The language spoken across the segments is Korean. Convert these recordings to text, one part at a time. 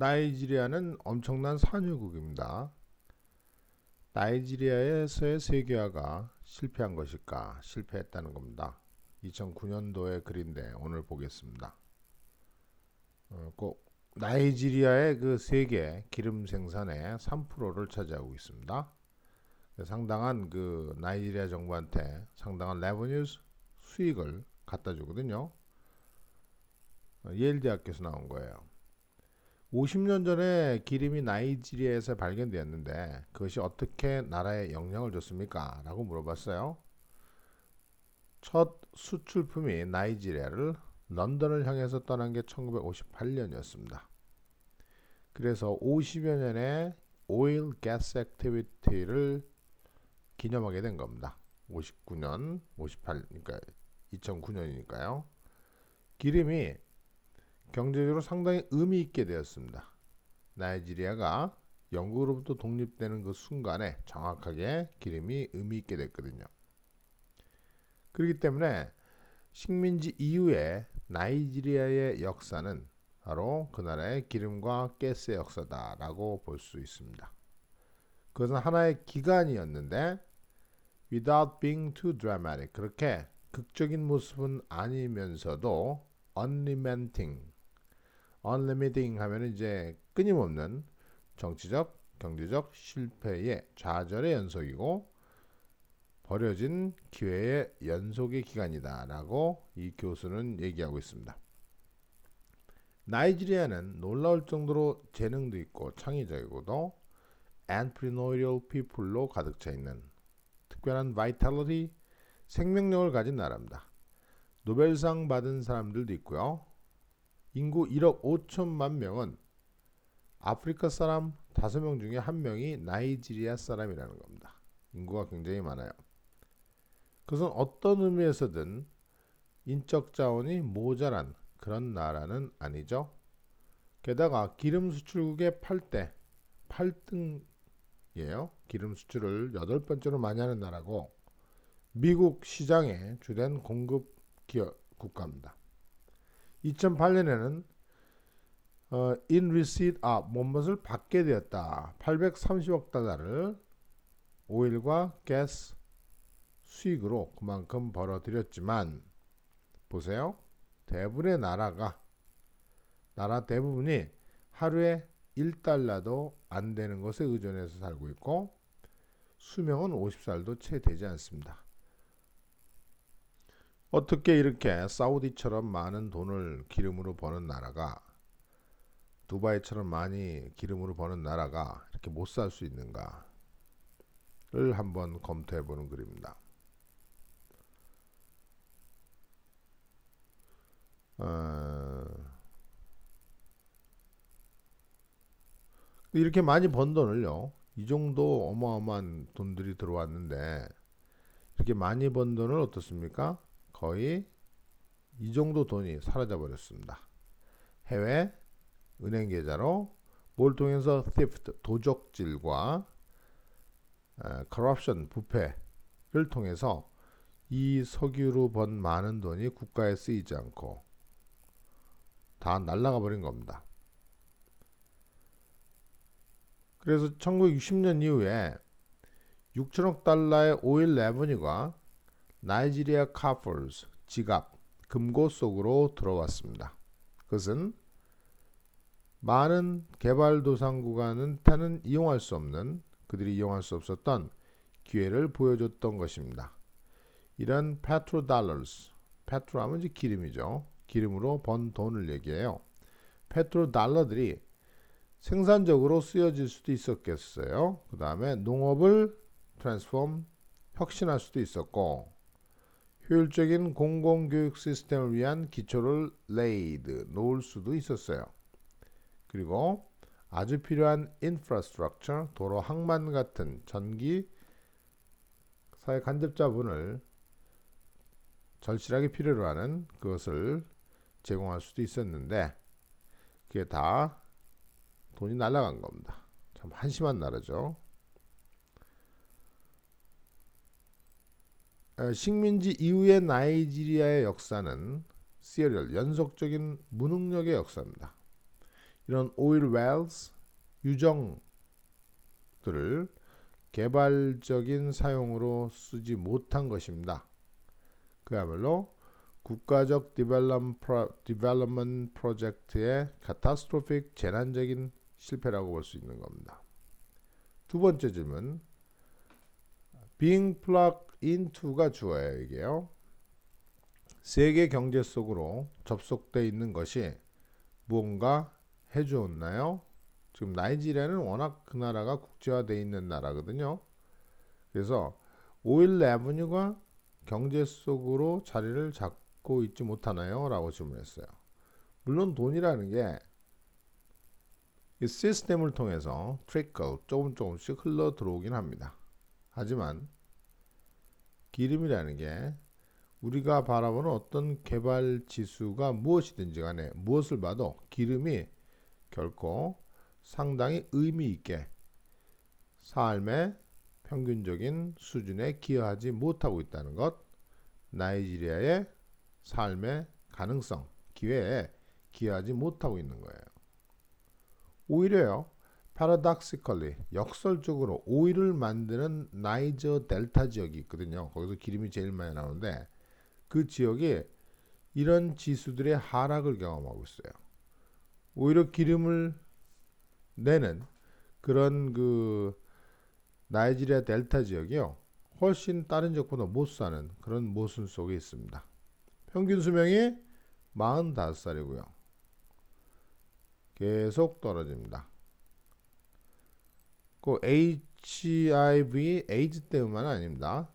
나이지리아는 엄청난 산유국입니다. 나이지리아에서의 세계화가 실패한 것일까? 실패했다는 겁니다. 2009년도의 글인데 오늘 보겠습니다. 어, 꼭 나이지리아의 그 세계 기름 생산의 3%를 차지하고 있습니다. 상당한 그 나이지리아 정부한테 상당한 레버뉴스 수익을 갖다 주거든요. 어, 예일 대학교에서 나온 거예요. 50년 전에 기름이 나이지리아에서 발견되었는데 그것이 어떻게 나라에 영향을 줬습니까? 라고 물어봤어요. 첫 수출품이 나이지리아를 런던을 향해서 떠난 게 1958년이었습니다. 그래서 50여 년의 오일 가스 액티비티를 기념하게 된 겁니다. 59년, 58, 그러니까 2009년이니까요. 기름이 경제적으로 상당히 의미 있게 되었습니다. 나이지리아가 영국으로부터 독립되는 그 순간에 정확하게 기름이 의미 있게 됐거든요. 그렇기 때문에 식민지 이후에 나이지리아의 역사는 바로 그 나라의 기름과 가스의 역사다라고 볼 수 있습니다. 그것은 하나의 기간이었는데 without being too dramatic 그렇게 극적인 모습은 아니면서도 unrelenting unlimiting 하면 이제 끊임없는 정치적, 경제적 실패의 좌절의 연속이고 버려진 기회의 연속의 기간이다라고 이 교수는 얘기하고 있습니다. 나이지리아는 놀라울 정도로 재능도 있고 창의적이고도 entrepreneurial people로 가득 차 있는 특별한 vitality, 생명력을 가진 나라입니다. 노벨상 받은 사람들도 있고요. 인구 1억 5천만 명은 아프리카 사람 5명 중에 1명이 나이지리아 사람이라는 겁니다. 인구가 굉장히 많아요. 그것은 어떤 의미에서든 인적 자원이 모자란 그런 나라는 아니죠. 게다가 기름 수출국의 8대 8등이에요. 기름 수출을 8번째로 많이 하는 나라고 미국 시장의 주된 공급 기업 국가입니다. 2008년에는 어, in receipt of 뭔것을 받게 되었다. 830억 달러를 오일과 가스 수익으로 그만큼 벌어들였지만 보세요. 대부분의 나라가 나라 대부분이 하루에 1달러도 안 되는 것에 의존해서 살고 있고 수명은 50살도 채 되지 않습니다. 어떻게 이렇게 사우디처럼 많은 돈을 기름으로 버는 나라가 두바이처럼 많이 기름으로 버는 나라가 이렇게 못 살 수 있는가를 한번 검토해 보는 글입니다. 어... 이렇게 많이 번 돈을요. 이 정도 어마어마한 돈들이 들어왔는데 이렇게 많이 번 돈을 어떻습니까? 거의 이 정도 돈이 사라져 버렸습니다. 해외 은행 계좌로 뭘 통해서 theft 도적질과 corruption 부패를 통해서 이 석유로 번 많은 돈이 국가에 쓰이지 않고 다 날라가 버린 겁니다. 그래서 1960년 이후에 6천억 달러의 오일 레버니가 나이지리아 카폴스 지갑 금고 속으로 들어왔습니다. 그것은 많은 개발도상 국가는 이용할 수 없는 그들이 이용할 수 없었던 기회를 보여줬던 것입니다. 이런 페트로 달러스, 페트로 하면 이제 기름이죠. 기름으로 번 돈을 얘기해요. 페트로 달러들이 생산적으로 쓰여질 수도 있었겠어요. 그 다음에 농업을 트랜스폼 혁신할 수도 있었고 효율적인 공공교육 시스템을 위한 기초를 레이드 놓을 수도 있었어요. 그리고 아주 필요한 인프라스트럭처, 도로 항만 같은 전기 사회 간접 자본을 절실하게 필요로 하는 그것을 제공할 수도 있었는데 그게 다 돈이 날아간 겁니다. 참 한심한 나라죠. 식민지 이후의 나이지리아의 역사는 시리얼 연속적인 무능력의 역사입니다. 이런 오일 웰스 유정들을 개발적인 사용으로 쓰지 못한 것입니다. 그야말로 국가적 디벨롭먼트 프로젝트의 카타스트로픽 재난적인 실패라고 볼 수 있는 겁니다. 두 번째 질문. being into가 주어예요, 이게요. 세계 경제 속으로 접속돼 있는 것이 무언가 해주었나요? 지금 나이지리아는 워낙 그 나라가 국제화돼 있는 나라거든요. 그래서 오일 레브뉴가 경제 속으로 자리를 잡고 있지 못하나요? 라고 질문했어요. 물론 돈이라는 게 이 시스템을 통해서 트리클 조금 조금씩 흘러 들어오긴 합니다. 하지만 기름이라는 게 우리가 바라보는 어떤 개발 지수가 무엇이든지 간에 무엇을 봐도 기름이 결코 상당히 의미 있게 삶의 평균적인 수준에 기여하지 못하고 있다는 것, 나이지리아의 삶의 가능성, 기회에 기여하지 못하고 있는 거예요. 오히려요, paradoxically 역설적으로 오일을 만드는 나이저 델타 지역이 있거든요. 거기서 기름이 제일 많이 나오는데 그 지역이 이런 지수들의 하락을 경험하고 있어요. 오히려 기름을 내는 그런 그 나이지리아 델타 지역이요. 훨씬 다른 지역보다 못 사는 그런 모순 속에 있습니다. 평균 수명이 45살이고요. 계속 떨어집니다. 그 HIV 에이즈 때문만 아닙니다.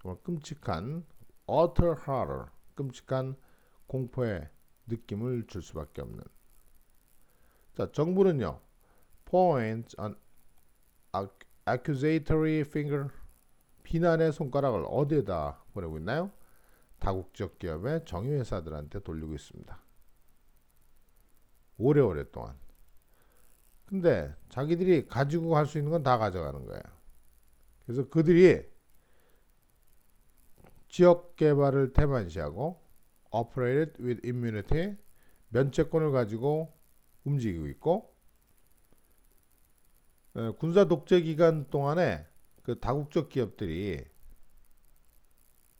정말 끔찍한 utter horror, 끔찍한 공포의 느낌을 줄 수밖에 없는. 자, 정부는요. point an accusatory finger 비난의 손가락을 어디에다 보내고 있나요? 다국적 기업의 정유회사들한테 돌리고 있습니다. 오래오래 동안. 근데 자기들이 가지고 갈 수 있는 건 다 가져가는 거예요. 그래서 그들이 지역 개발을 태반시하고 operated with immunity 면책권을 가지고 움직이고 있고 어, 군사 독재 기간 동안에 그 다국적 기업들이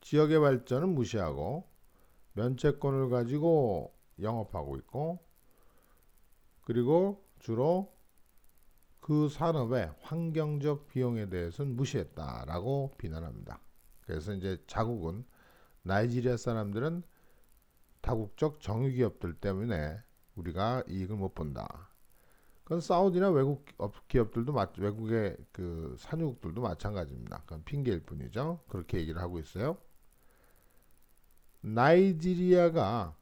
지역의 발전을 무시하고 면책권을 가지고 영업하고 있고 그리고 주로 그 산업의 환경적 비용에 대해서는 무시했다라고 비난합니다. 그래서 이제 자국은 나이지리아 사람들은 다국적 정유기업들 때문에 우리가 이익을 못 본다. 그건 사우디나 외국 기업들도 외국의 그 산유국들도 마찬가지입니다. 그건 핑계일 뿐이죠. 그렇게 얘기를 하고 있어요. 나이지리아가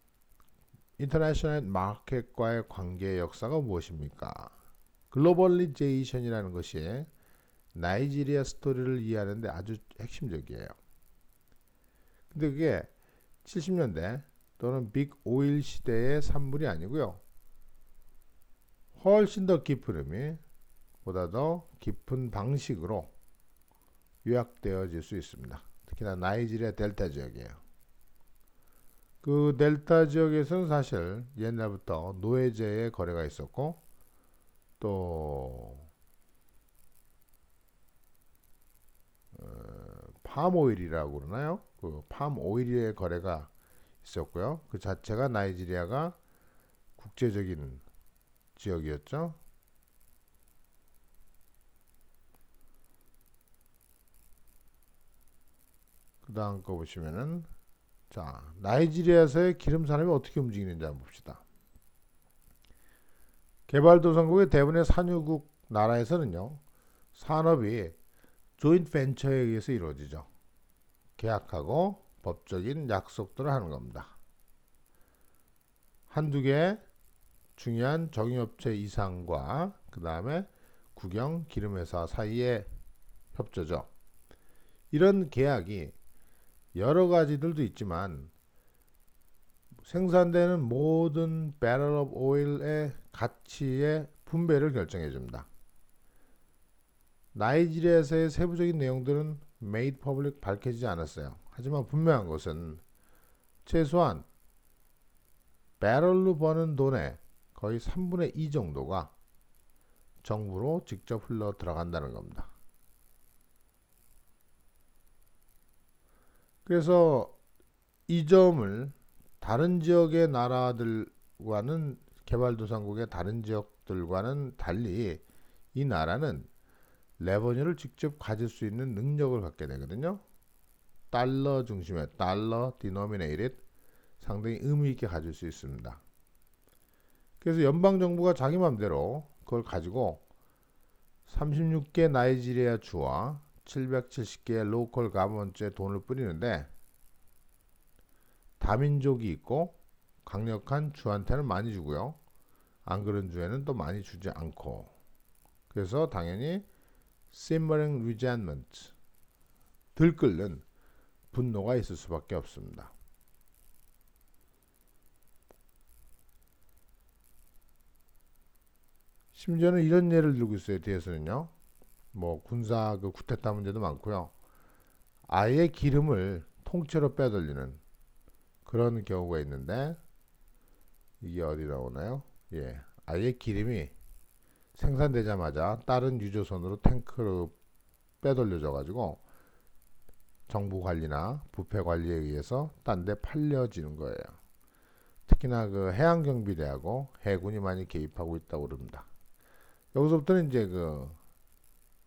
인터내셔널 마켓과의 관계 역사가 무엇입니까? 글로벌리제이션이라는 것이 나이지리아 스토리를 이해하는데 아주 핵심적이에요. 근데 그게 70년대 또는 빅 오일 시대의 산물이 아니고요. 훨씬 더 깊은 의미, 보다 더 깊은 방식으로 요약되어질 수 있습니다. 특히나 나이지리아 델타 지역이에요. 그 델타 지역에서는 사실 옛날부터 노예제의 거래가 있었고 또 어, 팜오일이라고 그러나요? 그 팜오일의 거래가 있었고요. 그 자체가 나이지리아가 국제적인 지역이었죠. 그 다음 거 보시면은 자 나이지리아에서의 기름 산업이 어떻게 움직이는지 한번 봅시다. 개발도상국의 대부분의 산유국 나라에서는요 산업이 조인 벤처에 의해서 이루어지죠. 계약하고 법적인 약속들을 하는 겁니다. 한두 개 중요한 정유업체 이상과 그 다음에 국영 기름회사 사이의 협조죠. 이런 계약이 여러 가지들도 있지만 생산되는 모든 배럴 오일의 가치의 분배를 결정해 줍니다. 나이지리아에서의 세부적인 내용들은 메이드 퍼블릭 밝혀지지 않았어요. 하지만 분명한 것은 최소한 배럴로 버는 돈의 거의 3분의 2 정도가 정부로 직접 흘러 들어간다는 겁니다. 그래서 이 점을 다른 지역의 나라들과는 개발도상국의 다른 지역들과는 달리 이 나라는 레버뉴를 직접 가질 수 있는 능력을 갖게 되거든요. 달러 중심의 달러 디노미네이ted 상당히 의미 있게 가질 수 있습니다. 그래서 연방 정부가 자기 맘대로 그걸 가지고 36개 나이지리아 주와 770개의 로컬 가먼트에 돈을 뿌리는데 다민족이 있고 강력한 주한테는 많이 주고요. 안 그런 주에는 또 많이 주지 않고 그래서 당연히 simmering resentment 들끓는 분노가 있을 수밖에 없습니다. 심지어는 이런 예를 들고 있어요. 뒤에서는요. 뭐 군사 그 쿠데타 문제도 많고요. 아예 기름을 통째로 빼돌리는 그런 경우가 있는데 이게 어디 나오나요? 예, 아예 기름이 생산되자마자 다른 유조선으로 탱크로 빼돌려져 가지고 정부 관리나 부패 관리에 의해서 딴 데 팔려지는 거예요. 특히나 그 해양 경비대하고 해군이 많이 개입하고 있다고 그럽니다. 여기서부터는 이제 그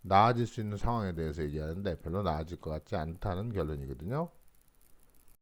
나아질 수 있는 상황에 대해서 얘기하는데 별로 나아질 것 같지 않다는 결론이거든요.